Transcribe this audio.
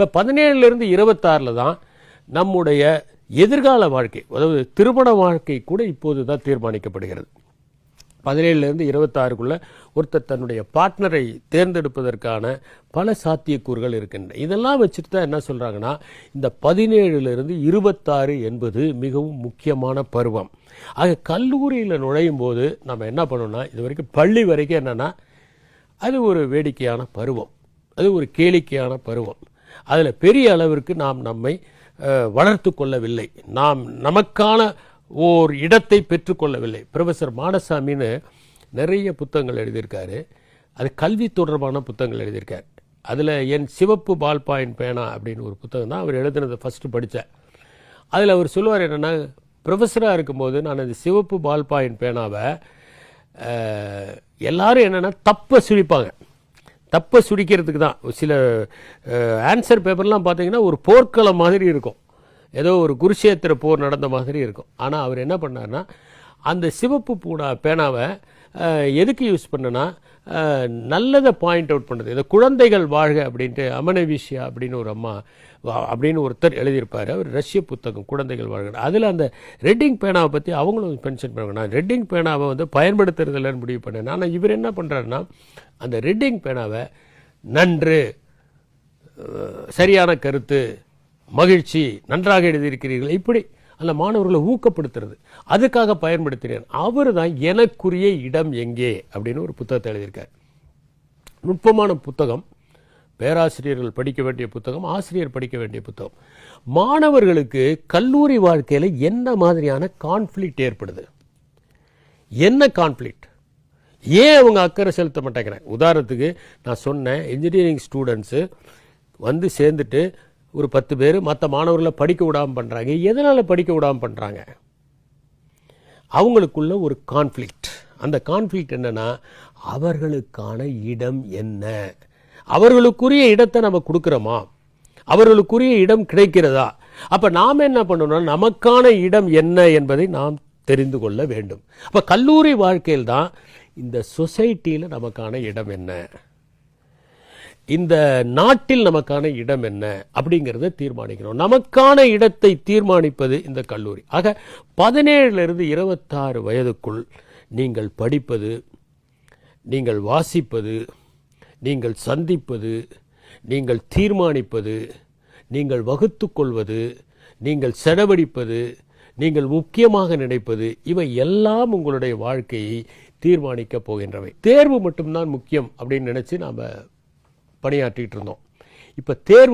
இப்போ பதினேழுலேருந்து இருபத்தாறில் தான் நம்முடைய எதிர்கால வாழ்க்கை அதாவது திருமண வாழ்க்கை கூட இப்போது தான் தீர்மானிக்கப்படுகிறது. பதினேழுலேருந்து இருபத்தாறுக்குள்ளே ஒருத்தர் தன்னுடைய பார்ட்னரை தேர்ந்தெடுப்பதற்கான பல சாத்தியக்கூறுகள் இருக்கின்றன. இதெல்லாம் வச்சுட்டு தான் என்ன சொல்கிறாங்கன்னா இந்த பதினேழுலேருந்து இருபத்தாறு என்பது மிகவும் முக்கியமான பருவம். ஆக கல்லூரியில் நுழையும் போது நம்ம என்ன பண்ணோம்னா இது வரைக்கும் பள்ளி வரைக்கும் என்னென்னா அது ஒரு வேடிக்கையான பருவம். அது ஒரு கேளிக்கையான பருவம். அதில் பெரிய அளவிற்கு நாம் நம்மை வளர்த்து கொள்ளவில்லை. நாம் நமக்கான ஓர் இடத்தை பெற்றுக்கொள்ளவில்லை ப்ரொஃபஸர் மாடசாமின்னு நிறைய புத்தகங்கள் எழுதியிருக்காரு. அது கல்வி தொடர்பான புத்தகங்கள் எழுதியிருக்கார். அதில் என் சிவப்பு பால் பேனா அப்படின்னு ஒரு புத்தகம் தான் அவர் எழுதுனதை ஃபஸ்ட்டு படித்தேன் அதில் அவர் சொல்லுவார் என்னென்னா ப்ரொஃபஸராக இருக்கும்போது நான் அந்த சிவப்பு பால் பேனாவை எல்லாரும் என்னென்னா தப்பை சிரிப்பாங்க. தப்பை சுடிக்கிறதுக்கு தான். சில ஆன்சர் பேப்பர்லாம் பார்த்தீங்கன்னா ஒரு போர்க்களம் மாதிரி இருக்கும். ஏதோ ஒரு குருஷேத்திர போர் நடந்த மாதிரி இருக்கும். ஆனால் அவர் என்ன பண்ணார்னா அந்த சிவப்பு பூனா பேனாவை எதுக்கு யூஸ் பண்ணனா நல்லதை பாயிண்ட் அவுட் பண்ணுறது இந்த குழந்தைகள் வாழ்க அப்படின்ட்டு அமனவிஷியா அப்படின்னு ஒரு அம்மா வா- அப்படின்னு ஒருத்தர் எழுதியிருப்பார். அவர் ரஷ்ய புத்தகம் குழந்தைகள் வாழ்க. அதில் அந்த ரெட்டிங் பேனாவை பற்றி அவங்களும் மென்ஷன் பண்ணுவாங்க நான் ரெட்டிங் பேனாவை வந்து பயன்படுத்துறதில்லன்னு முடிவு பண்ணேன். ஆனால் இவர் என்ன பண்ணுறாருன்னா அந்த ரெட்டிங் பேனாவை நன்று சரியான கருத்து மகிழ்ச்சி நன்றாக எழுதியிருக்கிறீர்கள். இப்படி அந்த மாணவர்களை ஊக்கப்படுத்துறது. அதுக்காக பயன்படுத்தினேன் அவர் தான் எனக்குரிய இடம் எங்கே? அப்படின்னு ஒரு புத்தகத்தை எழுதியிருக்கார். நுட்பமான புத்தகம். பேராசிரியர்கள் படிக்க வேண்டிய புத்தகம் ஆசிரியர் படிக்க வேண்டிய புத்தகம். மாணவர்களுக்கு கல்லூரி வாழ்க்கையில் என்ன மாதிரியான கான்ஃப்ளிக்ட் ஏற்படுது? என்ன கான்ஃப்ளிக்ட் ஏன் அவங்க அக்கறை செலுத்த மாட்டேங்கிறாங்க? உதாரணத்துக்கு நான் சொன்னேன் இன்ஜினியரிங் ஸ்டூடெண்ட்ஸு வந்து சேர்ந்துட்டு ஒரு பத்து பேர் மற்ற மாணவர்களை படிக்க விடாமல் பண்ணுறாங்க எதனால் படிக்க விடாமல் பண்ணுறாங்க அவங்களுக்குள்ள ஒரு கான்ஃப்ளிக்ட் அந்த கான்ஃப்ளிக்ட் என்னென்னா அவர்களுக்கான இடம் என்ன? அவர்களுக்குரிய இடத்தை நம்ம கொடுக்குறோமா? அவர்களுக்குரிய இடம் கிடைக்கிறதா? அப்போ நாம் என்ன பண்ணணும்னா நமக்கான இடம் என்ன என்பதை நாம் தெரிந்து கொள்ள வேண்டும். அப்போ கல்லூரி வாழ்க்கையில் தான் இந்த சொசைட்டியில் நமக்கான இடம் என்ன? இந்த நாட்டில் நமக்கான இடம் என்ன அப்படிங்கிறத தீர்மானிக்கணும். நமக்கான இடத்தை தீர்மானிப்பது இந்த கல்லூரி. ஆக பதினேழுலேருந்து இருபத்தாறு வயதுக்குள் நீங்கள் படிப்பது நீங்கள் வாசிப்பது நீங்கள் சந்திப்பது நீங்கள் தீர்மானிப்பது நீங்கள் வகுத்துக்கொள்வது நீங்கள் செலவழிப்பது நீங்கள் முக்கியமாக நினைப்பது இவை எல்லாம் உங்களுடைய வாழ்க்கையை தீர்மானிக்கப் போகின்றவை. தேர்வு மட்டும்தான் முக்கியம் அப்படின்னு நினைச்சு நாம பணியாற்றிட்டு இருந்தோம். இப்போ தேர்வு